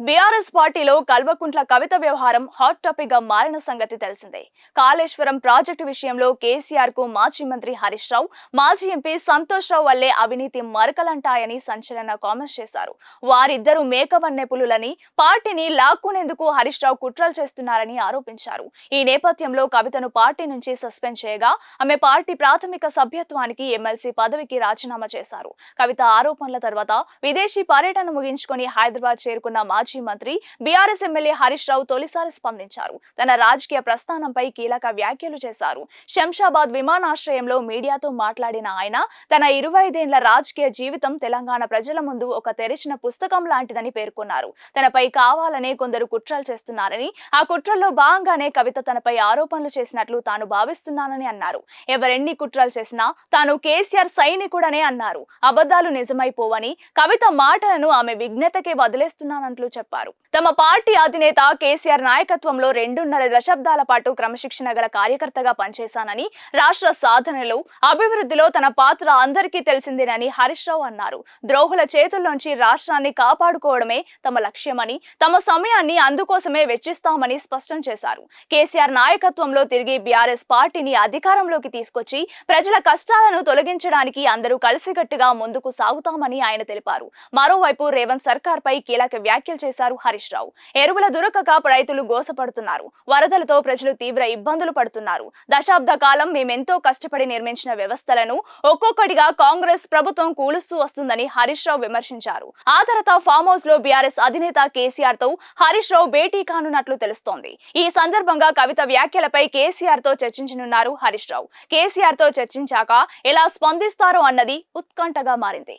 BRS పార్టీలో కల్వకుంట్ల కవిత వ్యవహారం hot టాపిక్గా మారిన సంగతి తెలిసిందే. కాళేశ్వరం ప్రాజెక్టు విషయంలో కేసీఆర్కు మాజీ మంత్రి హరీష్ రావు మాజీ ఎంపీ సంతోష్ రావు వల్లే అవినీతి మరకలంటాయని సంచలన కామెంట్స్ చేశారు. వారిద్దరూ మేకవన్నె పులులని పార్టీని లాక్కునేందుకు హరీష్ రావు కుట్రలు చేస్తున్నారని ఆరోపించారు. ఈ నేపథ్యంలో కవితను పార్టీ నుంచి సస్పెండ్ చేయగా ఆమె పార్టీ ప్రాథమిక సభ్యత్వానికి ఎమ్మెల్సీ పదవికి రాజీనామా చేశారు. కవిత ఆరోపణల తర్వాత విదేశీ పర్యటన ముగించుకొని హైదరాబాద్ చేరుకున్న మాజీ మంత్రి బీఆర్ఎస్ ఎమ్మెల్యే హరీష్ రావు తొలిసారి స్పందించారు. తన రాజకీయ ప్రస్థానంపై కీలక వ్యాఖ్యలు చేశారు. శంషాబాద్ విమానాశ్రయంలో మీడియాతో మాట్లాడిన ఆయన తన ఇరవై ఐదేళ్ళ రాజకీయ జీవితం తెలంగాణ ప్రజల ముందు ఒక తెరిచిన పుస్తకం లాంటిదని పేర్కొన్నారు. తనపై కావాలనే కొందరు కుట్రలు చేస్తున్నారని ఆ కుట్రల్లో భాగంగానే కవిత తనపై ఆరోపణలు చేసినట్లు తాను భావిస్తున్నానని అన్నారు. ఎవరెన్ని కుట్రలు చేసినా తాను కేసీఆర్ సైనికుడనే అన్నారు. అబద్ధాలు నిజమైపోవని కవిత మాటలను ఆమె విఘ్నతకే వదిలేస్తున్నానంట్లు చెప్పారు. తమ పార్టీ అధినేత కేసీఆర్ నాయకత్వంలో రెండున్నర దశాబ్దాల పాటు క్రమశిక్షణ గల కార్యకర్తగా పనిచేశానని రాష్ట్ర సాధనలో అభివృద్ధిలో తన పాత్ర అందరికీ తెలిసిందేనని హరీష్ రావు అన్నారు. ద్రోహుల చేతుల్లోంచి రాష్ట్రాన్ని కాపాడుకోవడమే తమ లక్ష్యమని తమ సమయాన్ని అందుకోసమే వెచ్చిస్తామని స్పష్టం చేశారు. కేసీఆర్ నాయకత్వంలో తిరిగి బీఆర్ఎస్ పార్టీని అధికారంలోకి తీసుకొచ్చి ప్రజల కష్టాలను తొలగించడానికి అందరూ కలిసికట్టుగా ముందుకు సాగుతామని ఆయన తెలిపారు. మరోవైపు రేవంత్ సర్కార్ పై కీలక వ్యాఖ్యలు చేశారు హరీష్ రావు. ఎరువుల దొరకక రైతులు గోసపడుతున్నారు. వరదలతో ప్రజలు తీవ్ర ఇబ్బందులు పడుతున్నారు. దశాబ్ద కాలం మేమెంతో కష్టపడి నిర్మించిన వ్యవస్థలను ఒక్కొక్కటిగా కాంగ్రెస్ ప్రభుత్వం కూలుస్తూ వస్తుందని హరీష్ రావు విమర్శించారు. ఆ తర్వాత ఫామ్ హౌస్లో బీఆర్ఎస్ అధినేత కేసీఆర్తో హరీష్ రావు భేటీ కానున్నట్లు తెలుస్తోంది. ఈ సందర్భంగా కవిత వ్యాఖ్యలపై కేసీఆర్తో చర్చించనున్నారు హరీష్ రావు. కేసీఆర్తో చర్చించాక ఎలా స్పందిస్తారో అన్నది ఉత్కంఠగా మారింది.